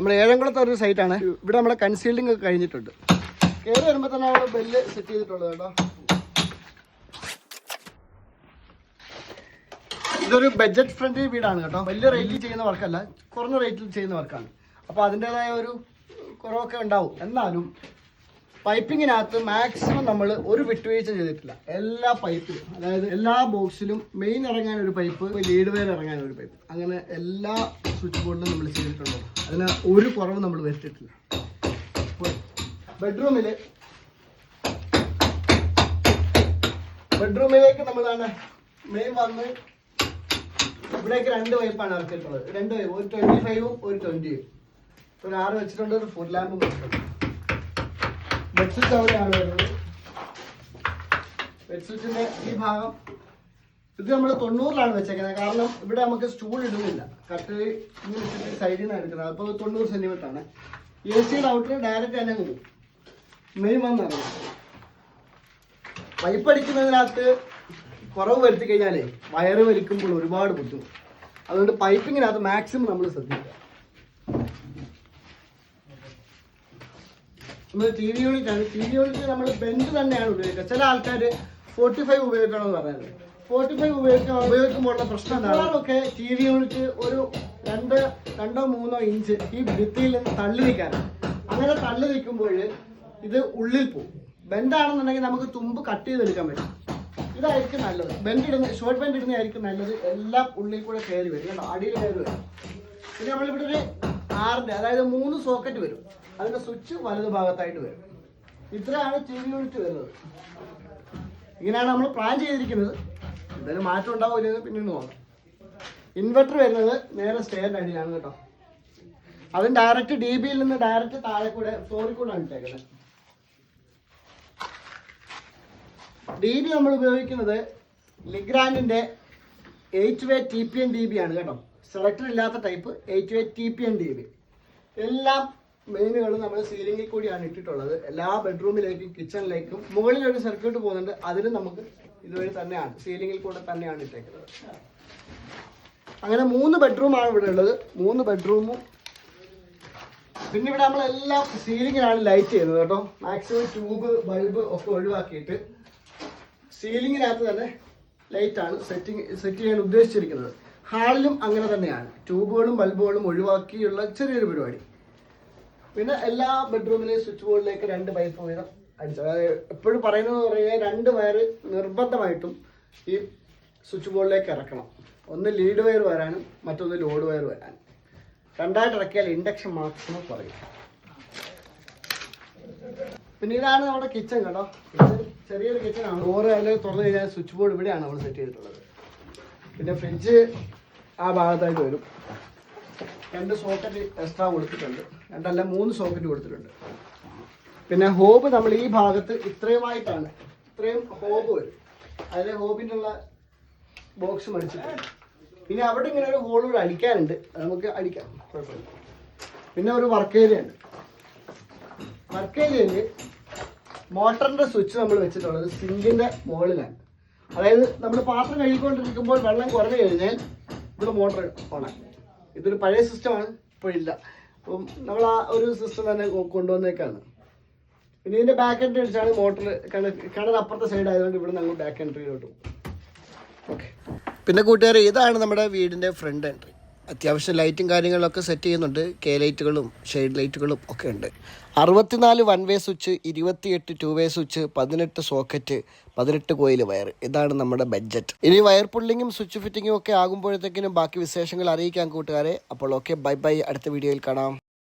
നമ്മൾ ഏഴംകുളത്തെ ഒരു സൈറ്റാണ്. ഇവിടെ നമ്മുടെ കൺസീൽഡിംഗ് ഒക്കെ കഴിഞ്ഞിട്ടുണ്ട്. കയറി വരുമ്പോൾ തന്നെ നമ്മൾ ബെല്ല് സെറ്റ് ചെയ്തിട്ടുള്ളത് കേട്ടോ. ഇതൊരു ബഡ്ജറ്റ് ഫ്രണ്ട്ലി വീടാണ് കേട്ടോ. വലിയ റേറ്റിൽ ചെയ്യുന്ന വർക്കല്ല കുറഞ്ഞ റേറ്റിൽ ചെയ്യുന്ന വർക്കാണ് അപ്പോൾ അതിന്റെതായ ഒരു കുറവൊക്കെ ഉണ്ടാവും. എന്നാലും പൈപ്പിങ്ങിനകത്ത് മാക്സിമം നമ്മൾ ഒരു വിട്ടുവീഴ്ച ചെയ്തിട്ടില്ല. എല്ലാ പൈപ്പിലും അതായത് എല്ലാ ബോക്സിലും മെയിൻ ഇറങ്ങാൻ ഒരു പൈപ്പ് ലീഡ് വെയർ ഇറങ്ങാൻ ഒരു പൈപ്പ്. അങ്ങനെ എല്ലാ സ്വിച്ച് ബോർഡിലും നമ്മൾ ചെയ്തിട്ടുണ്ട്. അതിന് ഒരു കുറവ് നമ്മൾ വരുത്തിയിട്ടില്ല. ബെഡ്റൂമിൽ ബെഡ്റൂമിലേക്ക് നമ്മളാണ് മെയിൻ വന്ന് ഇവിടേക്ക് രണ്ട് പൈപ്പാണ് ഇറക്കിയിട്ടുള്ളത്. രണ്ട് പൈപ്പ് ഒരു ട്വന്റി ഫൈവും ഒരു ട്വന്റിയും ഒരു ആറ് വെച്ചിട്ടുണ്ട് ഒരു ഫുഡ് ലാമ്പും വെച്ചിട്ടുണ്ട്. ബെഡ് സ്വിച്ച് അവിടെയാണ് വരുന്നത് ബെഡ് ഈ ഭാഗം. ഇത് നമ്മൾ തൊണ്ണൂറിലാണ് വെച്ചേക്കുന്നത് കാരണം ഇവിടെ നമുക്ക് സ്റ്റൂൾ ഇടുന്നില്ല. കട്ട് ഇങ്ങനെ സൈഡിൽ നിന്നാണ് എടുക്കുന്നത് അപ്പോൾ തൊണ്ണൂറ് സെന്റിമീറ്റർ ആണ്. എ സിയുടെ ഔട്ടർ ഡയറക്റ്റ് തന്നെ കിട്ടും മെയിൻ വന്നിറങ്ങും പൈപ്പ് അടിക്കുന്നതിനകത്ത് കുറവ് വരുത്തി കഴിഞ്ഞാലേ വയറ് വലിക്കുമ്പോൾ ഒരുപാട് ബുദ്ധിമുട്ട്. അതുകൊണ്ട് പൈപ്പിങ്ങിനകത്ത് മാക്സിമം നമ്മൾ ശ്രദ്ധിക്കുക. നമ്മൾ ടി വി യൂണിറ്റ് ആണ് ടി വി യൂണിറ്റ് നമ്മൾ ബെൻഡ് തന്നെയാണ് ഉപയോഗിക്കുക. ചില ആൾക്കാർ ഫോർട്ടി ഫൈവ് ഉപയോഗിക്കണമെന്ന് പറയുന്നത്. ഫോർട്ടി ഫൈവ് ഉപയോഗിക്കാൻ ഉപയോഗിക്കുമ്പോഴുള്ള പ്രശ്നം ഒക്കെ ടി വി യൂണിറ്റ് ഒരു രണ്ട് രണ്ടോ മൂന്നോ ഇഞ്ച് ഈ ഭിത്തിയിൽ നിന്ന് തള്ളി നിൽക്കാനാണ് അങ്ങനെ തള്ളി നിൽക്കുമ്പോൾ ഇത് ഉള്ളിൽ പോകും. ബെൻഡാണെന്നുണ്ടെങ്കിൽ നമുക്ക് തുമ്പ് കട്ട് ചെയ്തെടുക്കാൻ പറ്റും. ഇതായിരിക്കും നല്ലത്. ബെൻഡ് ഇടുന്ന ഷോർട്ട് ബെൻഡ് ഇടുന്നതായിരിക്കും നല്ലത്. എല്ലാം ഉള്ളിൽ കൂടെ കയറി വരും. അടിയിൽ കയറി വരും. പിന്നെ നമ്മളിവിടെ ഒരു ആറിന്റെ അതായത് മൂന്ന് സോക്കറ്റ് വരും. അതിന്റെ സ്വിച്ച് വലത് ഭാഗത്തായിട്ട് വരും. ഇത്രയാണ് ടി വി യൂണിറ്റ് വരുന്നത്. ഇങ്ങനെയാണ് നമ്മൾ പ്ലാൻ ചെയ്തിരിക്കുന്നത്. എന്തായാലും മാറ്റം ഉണ്ടാവില്ലെന്ന് പിന്നീട് നോക്കാം. ഇൻവെർട്ടർ വരുന്നത് നേരെ സ്റ്റേറിന്റെ അടിയിലാണ് കേട്ടോ. അതും ഡയറക്റ്റ് ഡി ബിയിൽ നിന്ന് ഡയറക്റ്റ് താഴെ കൂടെ ഫ്ലോറിൽ കൂടെ ആണ് ഇട്ടേക്കുന്നത്. ഡി ബി നമ്മൾ ഉപയോഗിക്കുന്നത് ലിഗ്രാൻഡിന്റെ eight way T P N D B ആണ് കേട്ടോ. സെലക്ടർ ഇല്ലാത്ത type eight way T P N D B എല്ലാം മെയിനുകളും നമ്മൾ സീലിംഗിൽ കൂടിയാണ് ഇട്ടിട്ടുള്ളത്. എല്ലാ ബെഡ്റൂമിലേക്കും കിച്ചണിലേക്കും മുകളിൽ ഒരു സർക്യൂട്ട് പോകുന്നുണ്ട്. അതിന് നമുക്ക് ഇതുവരെ തന്നെയാണ് സീലിംഗിൽ കൂടെ തന്നെയാണ് ഇട്ടേക്കുന്നത്. അങ്ങനെ മൂന്ന് ബെഡ്റൂമാണ് ഇവിടെ ഉള്ളത്. മൂന്ന് ബെഡ്റൂമും പിന്നെ ഇവിടെ നമ്മളെല്ലാം സീലിങ്ങിലാണ് ലൈറ്റ് ചെയ്യുന്നത് കേട്ടോ. മാക്സിമം ട്യൂബ് ബൾബ് ഒക്കെ ഒഴിവാക്കിയിട്ട് സീലിങ്ങിനകത്ത് തന്നെ ലൈറ്റാണ് സെറ്റിംഗ് സെറ്റ് ചെയ്യാൻ ഉദ്ദേശിച്ചിരിക്കുന്നത്. ഹാളിലും അങ്ങനെ തന്നെയാണ്. ട്യൂബുകളും ബൾബുകളും ഒഴിവാക്കിയുള്ള ചെറിയൊരു പരിപാടി. പിന്നെ എല്ലാ ബെഡ്റൂമിലെയും സ്വിച്ച് ബോർഡിലേക്ക് രണ്ട് പൈപ്പ് വീതം അടിച്ചു. അതായത് എപ്പോഴും പറയുന്നത് പറയുക രണ്ട് വയർ നിർബന്ധമായിട്ടും ഈ സ്വിച്ച് ബോർഡിലേക്ക് ഇറക്കണം. ഒന്ന് ലീഡ് വയർ വരാനും മറ്റൊന്ന് ലോഡ് വയർ വരാനും. രണ്ടായിട്ട് ഇറക്കിയാൽ ഇൻഡക്ഷൻ മാക്സിമം കുറയും പിന്നെ ഇതാണ് നമ്മുടെ കിച്ചൺ കേട്ടോ. ചെറിയൊരു കിച്ചൺ ആണ്. ഡോറ് അതിൽ തുറന്നു കഴിഞ്ഞാൽ സ്വിച്ച് ബോർഡ് ഇവിടെയാണ് നമ്മൾ സെറ്റ് ചെയ്തിട്ടുള്ളത്. പിന്നെ ഫ്രിഡ്ജ് ആ ഭാഗത്തായിട്ട് വരും. രണ്ട് സോക്കറ്റ് എക്സ്ട്രാ കൊടുത്തിട്ടുണ്ട്. രണ്ടല്ല മൂന്ന് സോക്കറ്റ് കൊടുത്തിട്ടുണ്ട്. പിന്നെ ഹോബ് നമ്മൾ ഈ ഭാഗത്ത് ഇത്രയുമായിട്ടാണ്. ഇത്രയും ഹോബ് വരും. അതിലെ ഹോബിനുള്ള ബോക്സ് മേടിച്ചിട്ടുണ്ട്. പിന്നെ അവിടെ ഇങ്ങനെ ഒരു ഹോൾ കൂടെ അടിക്കാനുണ്ട്. നമുക്ക് അടിക്കാം. കുഴപ്പമില്ല. പിന്നെ ഒരു വർക്ക് ഏരിയ ഉണ്ട്. വർക്ക് ഏരിയയിൽ മോട്ടറിന്റെ സ്വിച്ച് നമ്മൾ വെച്ചിട്ടുള്ളത് സിങ്കിന്റെ മുകളിലാണ്. അതായത് നമ്മൾ പാത്രം കഴുകിക്കൊണ്ടിരിക്കുമ്പോൾ വെള്ളം കുറഞ്ഞു കഴിഞ്ഞാൽ ഇവിടെ മോട്ടർ ഓണാക്കും ഇതൊരു പഴയ സിസ്റ്റമാണ് ഇപ്പോഴില്ല അപ്പം നമ്മൾ ആ ഒരു സിസ്റ്റം തന്നെ കൊണ്ടുവന്നേക്കാണ്. പിന്നെ ഇതിന്റെ ബാക്ക് എൻട്രി അടിച്ചാണ് മോട്ടർ കിണർ അപ്പുറത്തെ സൈഡ് ആയതുകൊണ്ട് ഇവിടെ നിന്ന് ബാക്ക് എൻട്രിയിലോട്ട് പോകും. ഓക്കെ പിന്നെ കൂട്ടുകാരെ ഇതാണ് നമ്മുടെ വീടിന്റെ ഫ്രണ്ട് എൻട്രി അത്യാവശ്യം ലൈറ്റും കാര്യങ്ങളൊക്കെ സെറ്റ് ചെയ്യുന്നുണ്ട്. കെ ലൈറ്റുകളും ഷെയ്ഡ് ലൈറ്റുകളും ഒക്കെ ഉണ്ട്. അറുപത്തിനാല് വൺ വേ സ്വിച്ച് ഇരുപത്തിയെട്ട് ടു വേ സ്വിച്ച് പതിനെട്ട് സോക്കറ്റ് പതിനെട്ട് കോയിൽ വയർ. ഇതാണ് നമ്മുടെ ബഡ്ജറ്റ്. ഇനി വയർ പുള്ളിങ്ങും സ്വിച്ച് ഫിറ്റിങ്ങും ഒക്കെ ആകുമ്പോഴത്തേക്കിനും ബാക്കി വിശേഷങ്ങൾ അറിയിക്കാൻ കൂട്ടുകാരെ. അപ്പോൾ ഓക്കെ ബൈ ബൈ. അടുത്ത വീഡിയോയിൽ കാണാം.